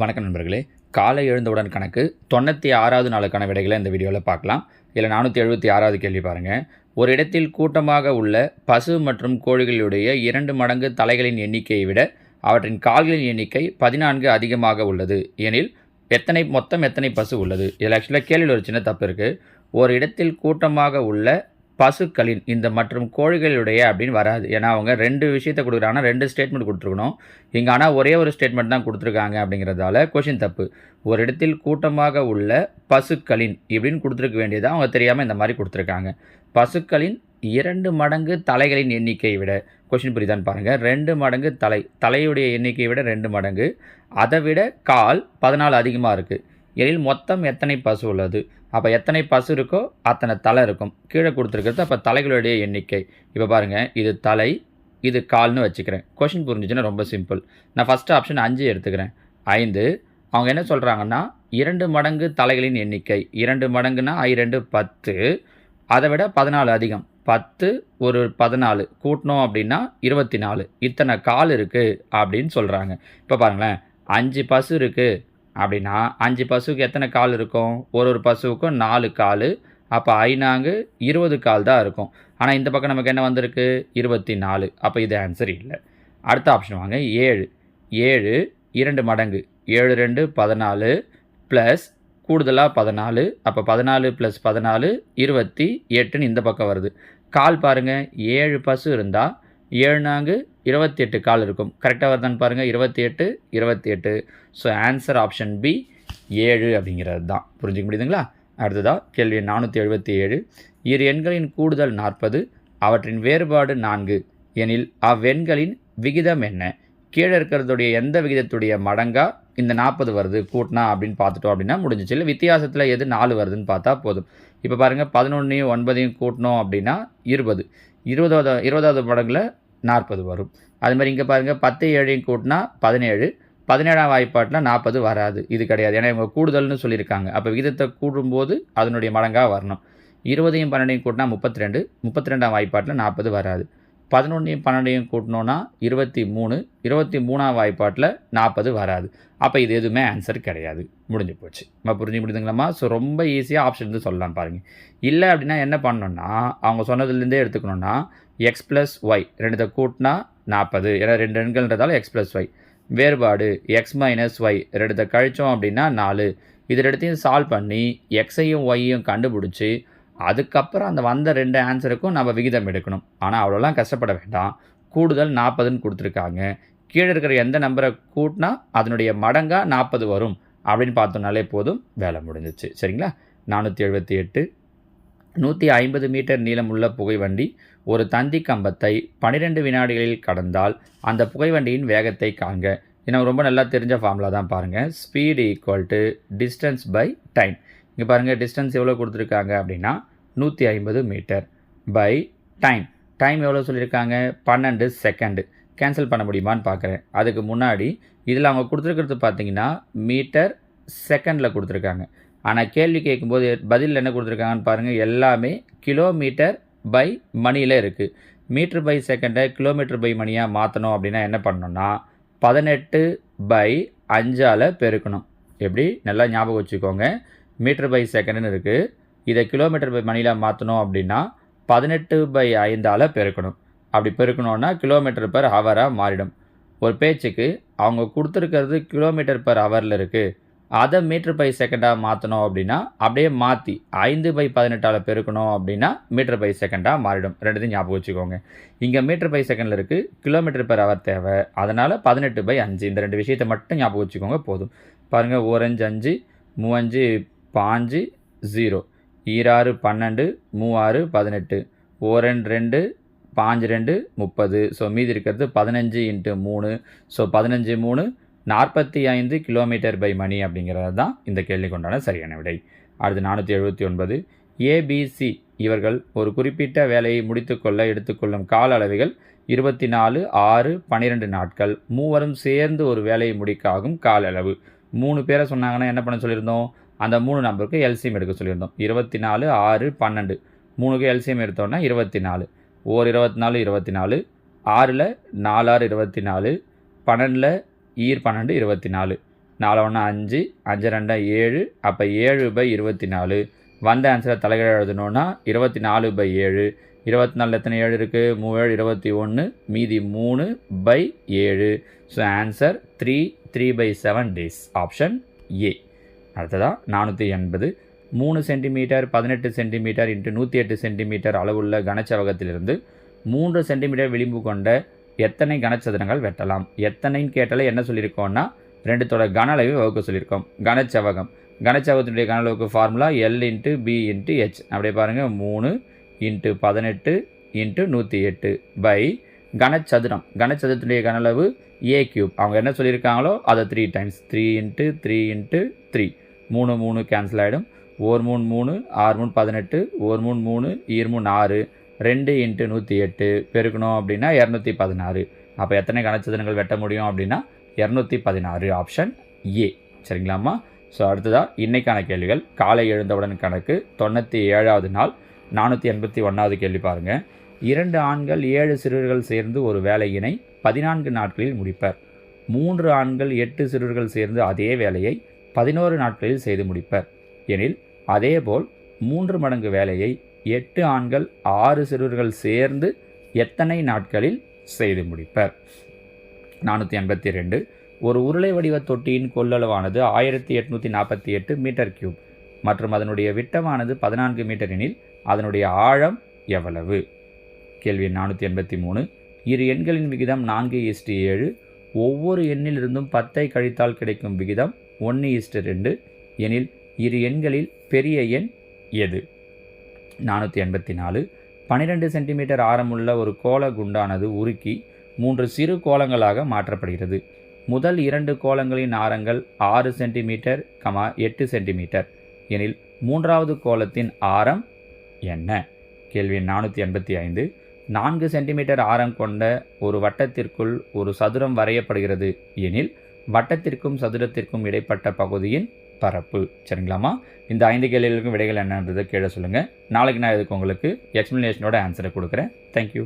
வணக்கம் நண்பர்களே. காலை எழுந்தவுடன் கணக்கு தொண்ணூற்றி ஆறாவது நாளுக்கான விடைகளை இந்த வீடியோவில் பார்க்கலாம். இதில் நானூற்றி எழுபத்தி ஆறாவது கேள்வி பாருங்கள் ஒரு இடத்தில் கூட்டமாக உள்ள பசு மற்றும் கோழிகளுடைய இரண்டு மடங்கு தலைகளின் எண்ணிக்கையை விட அவற்றின் கால்களின் எண்ணிக்கை பதினான்கு அதிகமாக உள்ளது. எனில் எத்தனை மொத்தம் எத்தனை பசு உள்ளது? இதில் ஆக்சுவலாக கேள்வியில் ஒரு சின்ன தப்பு இருக்குது ஒரு இடத்தில் கூட்டமாக உள்ள பசுக்களின் இந்த மற்றும் கோழிகளுடைய அப்படின்னு வராது. ஏன்னா அவங்க ரெண்டு விஷயத்தை கொடுக்குறாங்கன்னா ரெண்டு ஸ்டேட்மெண்ட் கொடுத்துருக்கணும். இங்கே ஆனால் ஒரே ஒரு ஸ்டேட்மெண்ட் தான் கொடுத்துருக்காங்க அப்படிங்கிறதால கொஷின் தப்பு. ஒரு இடத்தில் கூட்டமாக உள்ள பசுக்களின் இப்படின்னு கொடுத்துருக்க வேண்டியதாக அவங்க தெரியாமல் இந்த மாதிரி கொடுத்துருக்காங்க. பசுக்களின் இரண்டு மடங்கு தலைகளின் எண்ணிக்கையை விட கொஷின் புரியுதான்னு பாருங்கள் ரெண்டு மடங்கு தலை தலையுடைய எண்ணிக்கையை விட ரெண்டு மடங்கு. அதை விட கால் பதினாலு அதிகமாக இருக்குது எழில் மொத்தம் எத்தனை பசு உள்ளது? அப்போ எத்தனை பசு இருக்கோ அத்தனை தலை இருக்கும். கீழே கொடுத்துருக்கிறது அப்போ தலைகளுடைய எண்ணிக்கை. இப்போ பாருங்கள் இது தலை இது கால்னு வச்சுக்கிறேன். கொஷின் புரிஞ்சுச்சுன்னா ரொம்ப சிம்பிள் நான் ஃபஸ்ட்டு ஆப்ஷன் அஞ்சு எடுத்துக்கிறேன். ஐந்து. அவங்க என்ன சொல்கிறாங்கன்னா இரண்டு மடங்கு தலைகளின் எண்ணிக்கை. இரண்டு மடங்குனா ஐ ரெண்டு பத்து. அதை விட பதினாலு அதிகம். பத்து ஒரு பதினாலு. கூட்டினோம் அப்படின்னா இருபத்தி நாலு. இத்தனை கால் இருக்குது அப்படின்னு சொல்கிறாங்க இப்போ பாருங்களேன் அஞ்சு பசு இருக்குது அப்படின்னா அஞ்சு பசுவுக்கு எத்தனை கால் இருக்கும்? ஒரு ஒரு பசுவுக்கும் நாலு கால். அப்போ ஐநாங்கு இருபது கால் தான் இருக்கும். ஆனால் இந்த பக்கம் நமக்கு என்ன வந்திருக்கு? இருபத்தி நாலு. அப்போ இது ஆன்சர் இல்லை. அடுத்த ஆப்ஷன் வாங்க. ஏழு. ஏழு இரண்டு மடங்கு. ஏழு ரெண்டு பதினாலு ப்ளஸ் கூடுதலாக பதினாலு. அப்போ பதினாலு ப்ளஸ் பதினாலு இருபத்தி எட்டுன்னு இந்த பக்கம் வருது. கால் பாருங்கள் ஏழு பசு இருந்தால் ஏழு நாங்கு இருபத்தி எட்டு கால் இருக்கும். கரெக்டாக வருதான்னு பாருங்கள் இருபத்தி எட்டு இருபத்தி எட்டு. ஸோ ஆன்சர் ஆப்ஷன் பி ஏழு அப்படிங்கிறது தான். புரிஞ்சுக்க முடியுதுங்களா? அடுத்ததாக கேள்வி நானூற்றி எழுபத்தி ஏழு. இரு எண்களின் கூடுதல் நாற்பது அவற்றின் வேறுபாடு நான்கு. எனில் அவ்வெண்களின் விகிதம் என்ன? கீழே இருக்கிறதுடைய எந்த விகிதத்துடைய மடங்கா இந்த நாற்பது வருது? கூட்டினா அப்படின்னு பார்த்துட்டோம் அப்படின்னா முடிஞ்சிச்சு. இல்லை வித்தியாசத்தில் எது நாலு வருதுன்னு பார்த்தா போதும். இப்போ பாருங்கள் பதினொன்றையும் ஒன்பதையும் கூட்டினோம் அப்படின்னா இருபது. இருபதாவது இருபதாவது மடங்கில் நாற்பது வரும். அது மாதிரி இங்கே பாருங்கள் பத்து ஏழையும் கூட்டினா பதினேழு. பதினேழாம் வாய்ப்பாட்டில் நாற்பது வராது. இது கிடையாது. ஏன்னா இவங்க கூடுதல்னு சொல்லியிருக்காங்க. அப்போ விகிதத்தை கூடும்போது அதனுடைய மடங்காக வரணும். இருபதையும் பன்னெண்டையும் கூட்டினா முப்பத்தி ரெண்டு முப்பத்தி ரெண்டாம் வாய்ப்பாட்டில் நாற்பது வராது. பதினொன்றையும் பன்னெண்டையும் கூட்டினோன்னா இருபத்தி மூணு இருபத்தி மூணாம் வாய்ப்பாட்டில் நாற்பது வராது. அப்போ இது எதுவுமே ஆன்சர் கிடையாது. முடிஞ்சு போச்சு. நம்ம புரிஞ்சு முடியுதுங்களாம்மா ஸோ ரொம்ப ஈஸியாக ஆப்ஷன் இருந்து சொல்லலாம் பாருங்கள் இல்லை அப்படின்னா என்ன பண்ணணும்னா அவங்க சொன்னதுலேருந்தே எடுத்துக்கணுன்னா எக்ஸ் ப்ளஸ் ஒய் ரெண்டுத்தை கூட்டினா நாற்பது ஏன்னா ரெண்டு எண்கள்ன்றதால எக்ஸ் ப்ளஸ் ஒய் வேறுபாடு. எக்ஸ் மைனஸ் ஒய் ரெண்டுத்தை கழித்தோம் அப்படின்னா நாலு. இது ரெண்டுத்தையும் சால்வ் பண்ணி எக்ஸையும் ஒய்யும் கண்டுபிடிச்சி அதுக்கப்புறம் அந்த வந்த ரெண்டு ஆன்சருக்கும் நம்ம விகிதம் எடுக்கணும். ஆனால் அவ்வளோலாம் கஷ்டப்பட வேண்டாம். கூடுதல் நாற்பதுன்னு கொடுத்துருக்காங்க. கீழே இருக்கிற எந்த நம்பரை கூட்டினா அதனுடைய மடங்காக நாற்பது வரும். அப்படின்னு பார்த்தோம்னாலே போதும். வேலை முடிஞ்சிச்சு. சரிங்களா? நானூற்றி எழுபத்தி எட்டு நூற்றி ஐம்பது மீட்டர் நீளமுள்ள புகைவண்டி ஒரு தந்தி கம்பத்தை பன்னிரெண்டு வினாடிகளில் கடந்தால் அந்த புகைவண்டியின் வேகத்தை காண்க. ஏன்னா ரொம்ப நல்லா தெரிஞ்ச ஃபார்முலா தான் பாருங்கள் speed equal to distance by time இங்கே பாருங்கள் டிஸ்டன்ஸ் எவ்வளோ கொடுத்துருக்காங்க அப்படின்னா நூற்றி ஐம்பது மீட்டர் பை டைம் டைம் எவ்வளோ சொல்லியிருக்காங்க? பன்னெண்டு செகண்டு கேன்சல் பண்ண முடியுமான்னு பார்க்குறேன் அதுக்கு முன்னாடி இதில் அவங்க கொடுத்துருக்கிறது பார்த்தீங்கன்னா மீட்டர் செகண்டில் கொடுத்துருக்காங்க. ஆனால் கேள்வி கேட்கும்போது பதில் என்ன கொடுத்துருக்காங்கன்னு பாருங்கள் எல்லாமே கிலோமீட்டர் பை மணியில் இருக்குது மீட்ரு பை செகண்டை கிலோமீட்டர் பை மணியாக மாற்றணும் அப்படின்னா என்ன பண்ணணும்னா பதினெட்டு பை அஞ்சால் பெருக்கணும். எப்படி? நல்லா ஞாபகம் வச்சுக்கோங்க. மீட்ரு பை செகண்டுன்னு இருக்குது இதை கிலோமீட்டர் பை மணியில் மாற்றணும் அப்படின்னா பதினெட்டு பை ஐந்தால் பெருக்கணும். அப்படி பெருக்கணுன்னா கிலோமீட்டர் பர் ஹவராக மாறிடும். ஒரு பேச்சுக்கு அவங்க கொடுத்துருக்கிறது கிலோமீட்டர் பர் ஹவரில் இருக்குது அதை மீட்டர் பை செகண்டாக மாற்றணும் அப்படின்னா அப்படியே மாற்றி ஐந்து பை பதினெட்டால் பெருக்கணும் அப்படின்னா மீட்டர் பை செகண்டாக மாறிடும். ரெண்டுத்தையும் ஞாபகம் வச்சுக்கோங்க. இங்கே மீட்டர் பை செகண்டில் இருக்குது கிலோமீட்டர் பெர் அவர் தேவை. அதனால் பதினெட்டு பை அஞ்சு இந்த ரெண்டு விஷயத்தை மட்டும் ஞாபகம் வச்சுக்கோங்க போதும். பாருங்கள் ஓரஞ்சு அஞ்சு மூவஞ்சு பாஞ்சு ஜீரோ ஈராறு பன்னெண்டு மூவாறு பதினெட்டு. ஓரன் ரெண்டு பாஞ்சு ரெண்டு முப்பது. ஸோ மீதி இருக்கிறது பதினஞ்சு இன்ட்டு மூணு. ஸோ பதினஞ்சு மூணு நாற்பத்தி ஐந்து கிலோமீட்டர் பை மணி அப்படிங்கிறது தான் இந்த கேள்விக்குண்டான சரியான விடை. அடுத்து நானூற்றி எழுபத்தி ஒன்பது. ஏபிசி இவர்கள் ஒரு குறிப்பிட்ட வேலையை முடித்துக்கொள்ள எடுத்துக்கொள்ளும் கால அளவுகள் இருபத்தி நாலு ஆறு பன்னிரெண்டு நாட்கள். மூவரும் சேர்ந்து ஒரு வேலையை முடிக்க ஆகும் கால அளவு. மூணு பேரை சொன்னாங்கன்னா என்ன பண்ண சொல்லியிருந்தோம்? அந்த மூணு நம்பருக்கு எல்சிஎம் எடுக்க சொல்லியிருந்தோம். இருபத்தி நாலு ஆறு பன்னெண்டு. மூணுக்கு எல்சிஎம் எடுத்தோன்னா இருபத்தி நாலு. ஓர் இருபத்தி நாலு இருபத்தி நாலு. ஆறில் நாலாறு இருபத்தி நாலு. பன்னெண்டில் ஈர் பன்னெண்டு இருபத்தி நாலு நாலு ஒன்று அஞ்சு. அஞ்சு ரெண்டா ஏழு. அப்போ ஏழு பை இருபத்தி நாலு வந்த ஆன்சரை தலைகீழ எழுதணுன்னா இருபத்தி நாலு பை ஏழு. இருபத்தி நாலு எத்தனை ஏழு இருக்குது மூவேழு இருபத்தி ஒன்று மீதி மூணு பை ஏழு. So answer three three by seven days option A அடுத்ததாக நானூற்றி எண்பது. மூணு சென்டிமீட்டர் பதினெட்டு சென்டிமீட்டர் இன்ட்டு நூற்றி எட்டு சென்டிமீட்டர் அளவுள்ள கனச்சவகத்திலிருந்து மூன்று சென்டிமீட்டர் விளிம்பு கொண்ட எத்தனை கனச்சதுரங்கள் வெட்டலாம்? எத்தனைன்னு கேட்டாலே என்ன சொல்லியிருக்கோம்னா ரெண்டுத்தோட கன அளவை வகுக்க சொல்லியிருக்கோம். கனச்சவகம். கனச்சவகத்தினுடைய கன அளவுக்கு formula L into B into H அப்படியே பாருங்கள் மூணு இன்ட்டு பதினெட்டு இன்ட்டு நூற்றி எட்டு பை கனச்சதுரம். கனச்சதுரத்தினுடைய கனளவு ஏ கியூப் அவங்க என்ன சொல்லியிருக்காங்களோ அதை three times three into three into three மூணு மூணு கேன்சல் ஆகிடும் ஒரு மூணு மூணு ஆறு மூணு பதினெட்டு. ஒரு மூணு மூணு ஈர் மூணு ஆறு. ரெண்டு இன்ட்டு நூற்றி எட்டு பெருக்கணும் அப்படின்னா இரநூத்தி பதினாறு. அப்போ எத்தனை கனச்சதுரங்கள் வெட்ட முடியும் அப்படின்னா இரநூத்தி பதினாறு ஆப்ஷன் ஏ சரிங்களாம்மா? ஸோ அடுத்ததாக இன்றைக்கான கேள்விகள். காலை எழுந்தவுடன் கணக்கு தொண்ணூற்றி ஏழாவது நாள் நானூற்றி எண்பத்தி ஒன்றாவது கேள்வி பாருங்கள் இரண்டு ஆண்கள் ஏழு சிறுவர்கள் சேர்ந்து ஒரு வேலையினை பதினான்கு நாட்களில் முடிப்பர். மூன்று ஆண்கள் எட்டு சிறுவர்கள் சேர்ந்து அதே வேலையை பதினோரு நாட்களில் செய்து முடிப்பர். எனில் அதேபோல் மூன்று மடங்கு வேலையை எட்டு ஆண்கள் ஆறு சிறுவர்கள் சேர்ந்து எத்தனை நாட்களில் செய்து முடிப்பர்? நானூற்றி எண்பத்தி ரெண்டு. ஒரு உருளை வடிவ தொட்டியின் கொள்ளளவானது ஆயிரத்தி எட்நூற்றி நாற்பத்தி எட்டு மீட்டர் கியூப் மற்றும் அதனுடைய விட்டமானது பதினான்கு மீட்டர் எனில் அதனுடைய ஆழம் எவ்வளவு? கேள்வி நானூற்றி எண்பத்தி மூணு. இரு எண்களின் விகிதம் நான்கு இஸ்டு ஏழு. ஒவ்வொரு எண்ணிலிருந்தும் பத்தை கழித்தால் கிடைக்கும் விகிதம் ஒன்று இஸ்டு ரெண்டு. எனில் இரு எண்களில் பெரிய எண் எது? நானூற்றி எண்பத்தி நாலு. பன்னிரெண்டு சென்டிமீட்டர் ஆரமுள்ள ஒரு கோல குண்டானது உருக்கி மூன்று சிறு கோலங்களாக மாற்றப்படுகிறது. முதல் இரண்டு கோலங்களின் ஆரங்கள் ஆறு சென்டிமீட்டர் கமா எட்டு சென்டிமீட்டர். எனில் மூன்றாவது கோலத்தின் ஆரம் என்ன? கேள்வி நானூற்றி எண்பத்தி ஐந்து. நான்கு சென்டிமீட்டர் ஆரம் கொண்ட ஒரு வட்டத்திற்குள் ஒரு சதுரம் வரையப்படுகிறது. எனில் வட்டத்திற்கும் சதுரத்திற்கும் இடைப்பட்ட பகுதியின் பரப்பு. சரிங்களாமா இந்த ஐந்து கேள்விகளுக்கும் விடைகள் என்னன்றதை கீழே சொல்லுங்கள் நாளைக்கு நான் இதுக்கு உங்களுக்கு எக்ஸ்ப்ளனேஷனோட ஆன்சரை கொடுக்குறேன். தேங்க்யூ